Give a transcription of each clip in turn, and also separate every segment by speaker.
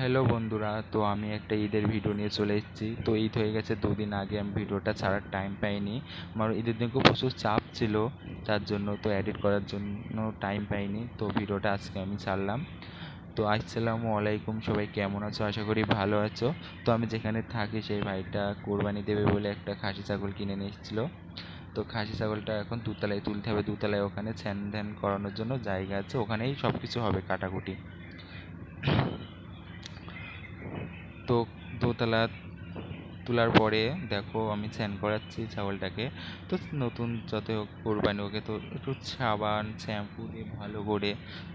Speaker 1: Hello বন্ধুরা, তো আমি একটা ঈদের ভিডিও নিয়ে চলে এসেছি। তো ঈদ হয়ে গেছে, দুদিন আগে আমি ভিডিওটা ছাড়ার টাইম পাইনি। আমার ঈদের দিনকে প্রচুর চাপ ছিল, তার জন্য তো এডিট করার জন্য টাইম পাইনি। তো ভিডিওটা আজকে আমি ছাড়লাম। তো আসসালামু আলাইকুম, সবাই কেমন আছো? আশা করি ভালো আছো। তো আমি যেখানে থাকি, সেই ভাইটা কোরবানি দেবে বলে একটা খাসি ছাগল কিনে নিয়ে এসেছিল। তো খাসি ছাগলটা এখন দুতলায় তুলতে হবে, দুতলায় ওখানে স্যান ধ্যান করানোর জন্য জায়গা আছে, ওখানেই সব কিছু হবে কাটাকুটি। তো দোতলা তোলার পরে দেখো আমি স্নান করাচ্ছি ছাগলটাকে তো নতুন যত হোক কোরবানি ওকে তো একটু সাবান, শ্যাম্পু দিয়ে ভালো করে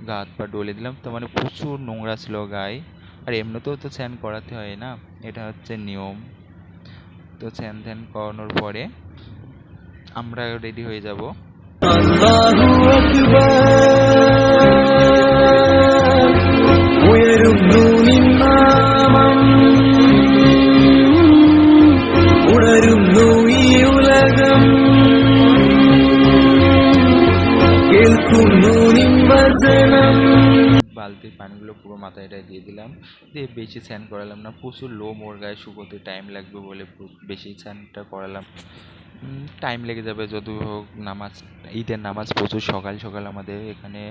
Speaker 1: গা হাত পা ডলে দিলাম। তো মানে প্রচুর নোংরা ছিল গায়ে। আর এমনিতেও তো স্নান করাতে হয় না, এটা হচ্ছে নিয়ম। তো স্নান ধ্যান করানোর পরে আমরা রেডি হয়ে যাব। বালতির পানিগুলো পুরো মাথায় এটায় দিয়ে দিলাম। দিয়ে বেশি স্নান করালাম না, প্রচুর লো মোর গায়ে শুকোতে টাইম লাগবে বলে বেশি স্নানটা করালাম। টাইম লেগে যাবে যদি হোক, নামাজ, ঈদের নামাজ প্রচুর সকাল সকাল আমাদের এখানে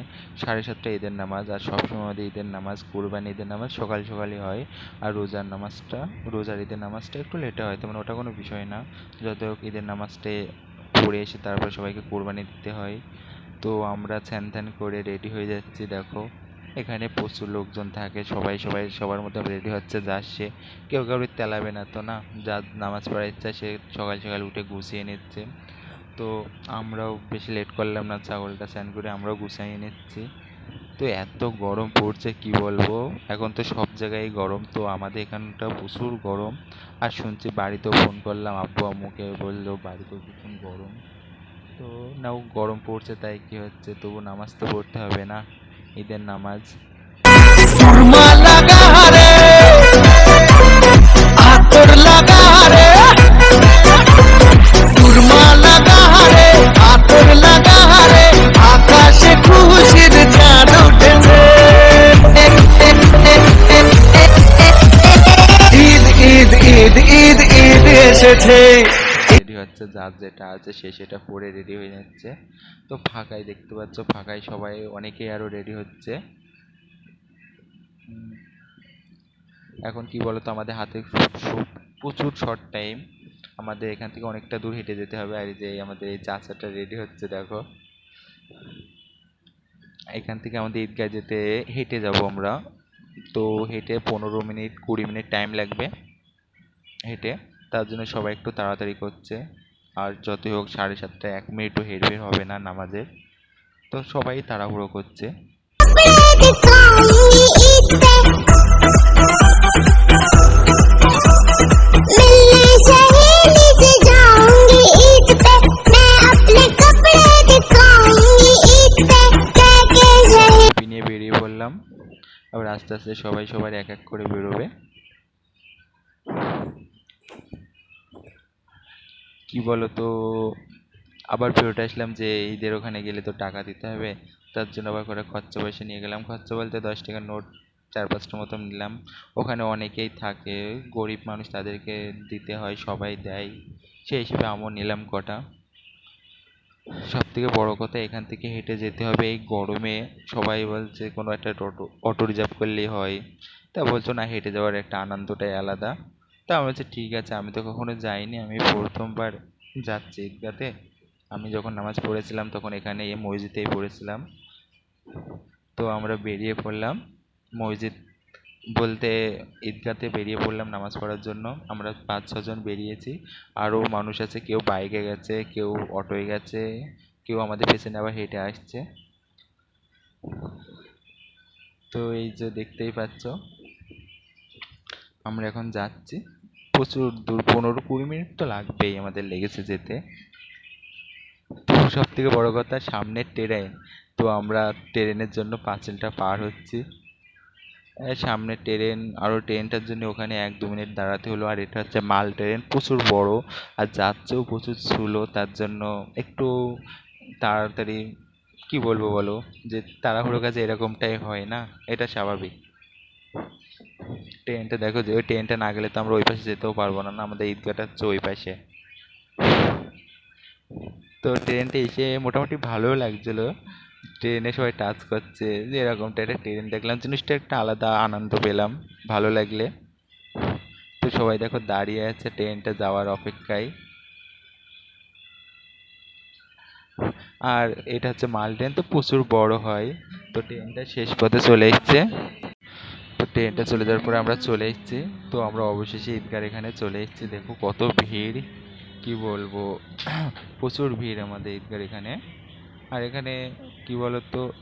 Speaker 1: সাড়ে সাতটা ঈদের নামাজ, আর সবসময় আমাদের ঈদের নামাজ, কোরবানি ঈদের নামাজ সকাল সকালই হয়। আর রোজার নামাজটা, রোজার ঈদের নামাজটা একটু লেটে হয়, তেমন ওটা কোনো বিষয় না। যত হোক, ঈদের নামাজটা পড়ে এসে তারপরে সবাইকে কোরবানি দিতে হয়। তো আমরা স্যান করে রেডি হয়ে যাচ্ছি, দেখো। এখানে প্রচুর লোকজন থাকে, সবাই সবাই সবার মধ্যে রেডি হচ্ছে যাচ্ছে কেউ কারোর তেলাবে না তো না যার নামাজ পড়ার ইচ্ছা সে সকাল সকাল উঠে গুছিয়ে নিচ্ছে। তো আমরাও বেশি লেট করলাম না, ছাগলটা স্নান করে আমরাও গুছিয়ে নিচ্ছি। তো এত গরম পড়ছে, কি বলব? এখন তো সব জায়গায় গরম, তো আমাদের এখানটা প্রচুর গরম। আর শুনছি বাড়িতেও ফোন করলাম, আব্বু আম্মুকে বলল বাড়িতেও ভীষণ গরম। তো নাও গরম পড়ছে, তাই কি হচ্ছে? তবু নামাজ তো পড়তে হবে না। ঈদের নামাজ।
Speaker 2: ঈদ ঈদ ঈদ এসেছে।
Speaker 1: হচ্ছে যার যেটা আছে সে সেটা পরে রেডি হয়ে যাচ্ছে। তো ফাঁকায় দেখতে পাচ্ছ ফাঁকায় সবাই অনেকেই আরও রেডি হচ্ছে। এখন কি বলতো, আমাদের হাতে প্রচুর শর্ট টাইম আমাদের এখান থেকে অনেকটা দূর হেঁটে যেতে হবে। আর যে আমাদের এই চাচাটা রেডি হচ্ছে, দেখো। এখান থেকে আমাদের ঈদগাহ যেতে হেঁটে যাব আমরা। তো হেঁটে পনেরো মিনিট, কুড়ি মিনিট টাইম লাগবে হেঁটে। তার জন্য সবাই একটু তাড়াতাড়ি করছে। আর যতই হোক সাড়ে সাতটা এক মিনিটও হেরফের হবে না নামাজের। তো সবাই তাড়াহুড়ো করছে। নিয়ে বেরিয়ে পড়লাম। আবার আস্তে আস্তে সবাই সবার এক এক করে বেরোবে। কি বলো তো আবার ফেরত আসলাম যে ঈদের ওখানে গেলে তো টাকা দিতে হবে, তার জন্য আবার করে খরচা পয়সা নিয়ে গেলাম। খরচা বলতে দশ টাকার নোট, চার পাঁচটা মতো নিলাম। ওখানে অনেকেই থাকে, গরিব মানুষ তাদেরকে দিতে হয়, সবাই দেয়। সেই হিসেবে আমিও নিলাম কটা। সব থেকে বড়ো কথা এখান থেকে হেঁটে যেতে হবে। এই গরমে সবাই বলছে কোনো একটা টোটো অটো রিজার্ভ করলেই হয়। তা বলছো না, হেঁটে যাওয়ার একটা আনন্দটাই আলাদা। তা আমি বলছি, ঠিক আছে, আমি তো কখনো যাইনি, আমি প্রথমবার যাচ্ছি ঈদগাতে। আমি যখন নামাজ পড়েছিলাম, তখন এখানে এই মসজিদেই পড়েছিলাম। তো আমরা বেরিয়ে পড়লাম। মসজিদ বলতে ঈদগাতে বেরিয়ে পড়লাম নামাজ পড়ার জন্য। আমরা পাঁচ ছজন বেরিয়েছি। আরও মানুষ আছে, কেউ বাইকে গেছে, কেউ অটোয় গেছে, কেউ আমাদের পেছনে আবার হেঁটে আসছে। তো এই যে দেখতেই পাচ্ছ, আমরা এখন যাচ্ছি। প্রচুর দূর, পনেরো কুড়ি মিনিট তো লাগবেই আমাদের লেগেছে যেতে। তো সব থেকে বড় কথা সামনে ট্রেন, তো আমরা ট্রেনের জন্য পাঁচিলটা পার হচ্ছি। সামনে ট্রেন আরও ট্রেনটার জন্য ওখানে এক দু মিনিট দাঁড়াতে হলো। আর এটা হচ্ছে মাল ট্রেন, প্রচুর বড়, আর যাচ্ছেও প্রচুর স্লো তার জন্য একটু তাড়াতাড়ি, কি বলব বলো? যে তাড়াহুড়ো কাজে এরকমটাই হয় না, এটা স্বাভাবিক। ট্রেনটা দেখো যে ওই ট্রেনটা না গেলে তো আমরা ওই পাশে যেতেও পারব না না আমাদের ঈদগাহটা হচ্ছে ওই পাশে। তো ট্রেনটা এসে মোটামুটি ভালোও লাগছিল। ট্রেনে সবাই টাচ করছে, যে এরকমটা একটা ট্রেন দেখলাম, জিনিসটা একটা আলাদা আনন্দ পেলাম, ভালো লাগলে। তো সবাই দেখো দাঁড়িয়ে আছে ট্রেনটা যাওয়ার অপেক্ষায়। আর এটা হচ্ছে মাল ট্রেন তো প্রচুর বড় হয়। তো ট্রেনটা শেষ পথে চলে এসছে। ট্রেনটা চলে যাওয়ার পরে আমরা চলে এসেছি। তো আমরা অবশেষে ঈদগার এখানে চলে এসেছি। দেখো কত ভিড়, কি বলব? প্রচুর ভিড় আমাদের ঈদগার এখানে। আর এখানে কি বলতো?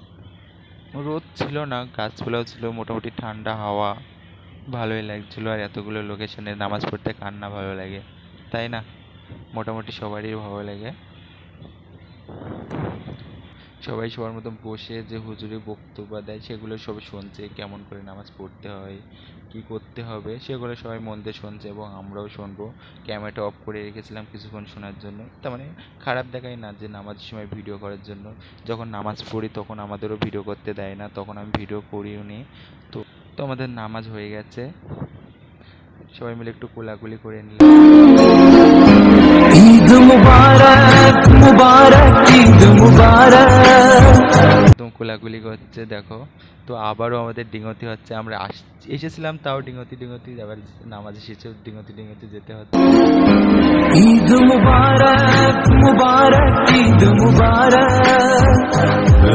Speaker 1: রোদ ছিল না, গাছপালাও ছিল, মোটামুটি ঠান্ডা হাওয়া, ভালোই লাগছিল। আর এতগুলো লোকেশনে নামাজ পড়তে কার না ভালো লাগে? তাই না? মোটামুটি সবারই ভালো লাগে। সবাই সবার মতো বসে যে হুজুরি বক্তব্য দেয়, সেগুলো সবাই শুনছে, কেমন করে নামাজ পড়তে হয়, কি করতে হবে, সেগুলো সবাই মন দিয়ে শুনছে এবং আমরাও শুনব। ক্যামেরাটা অফ করে রেখেছিলাম কিছুক্ষণ শোনার জন্য। তার মানে খারাপ দেখায় না যে নামাজের সময় ভিডিও করার জন্য। যখন নামাজ পড়ি তখন আমাদেরও ভিডিও করতে দেয় না, তখন আমি ভিডিও করিও নি। তো তো আমাদের নামাজ হয়ে গেছে। সবাই মিলে একটু কোলাকুলি করে নিলাম
Speaker 2: ঈদ মুবারক মুবারক ঈদ মুবারক
Speaker 1: একদম কোলাকুলি করছে দেখো তো আবারও আমাদের ডিঙতি হচ্ছে আমরা আস এসেছিলাম তাও ডিঙতি ডিঙতি আবার নামাজ এসেছে ডিঙতি ডিঙতি যেতে হচ্ছে
Speaker 2: ঈদ মুবারক মুবারক ঈদ মুবারক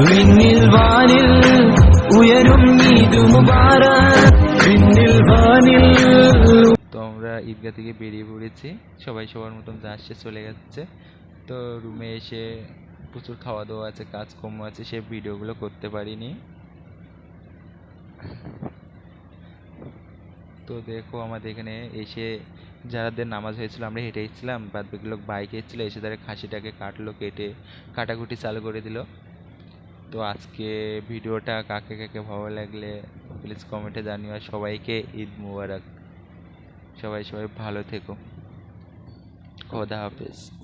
Speaker 2: വിണ്ണിൽ വാനിൽ ഉയരും ഈദ് മുബാരക് വിണ്ണിൽ വാനിൽ
Speaker 1: তো আমরা ঈদগাহ থেকে বেরিয়ে পড়েছি। সবাই সবার মতন আসছে চলে যাচ্ছে। তো রুমে এসে প্রচুর খাওয়া দাওয়া আছে, কাজকর্ম আছে সে ভিডিওগুলো করতে পারিনি। তো দেখো আমাদের এখানে এসে যারাদের নামাজ হয়েছিল, আমরা হেঁটে এসেছিলাম। বাদ বাকি লোক বাইকে এসেছিল, এসে তারা খাসিটাকে কাটলো, কেটে কাটাকুটি চালু করে দিল। তো আজকে ভিডিওটা কাকে কাকে ভালো লাগলে প্লিজ কমেন্টে জানিও আর সবাইকে ঈদ মুবারক। সবাই সবাই ভালো থেকো। খোদা হাফেজ।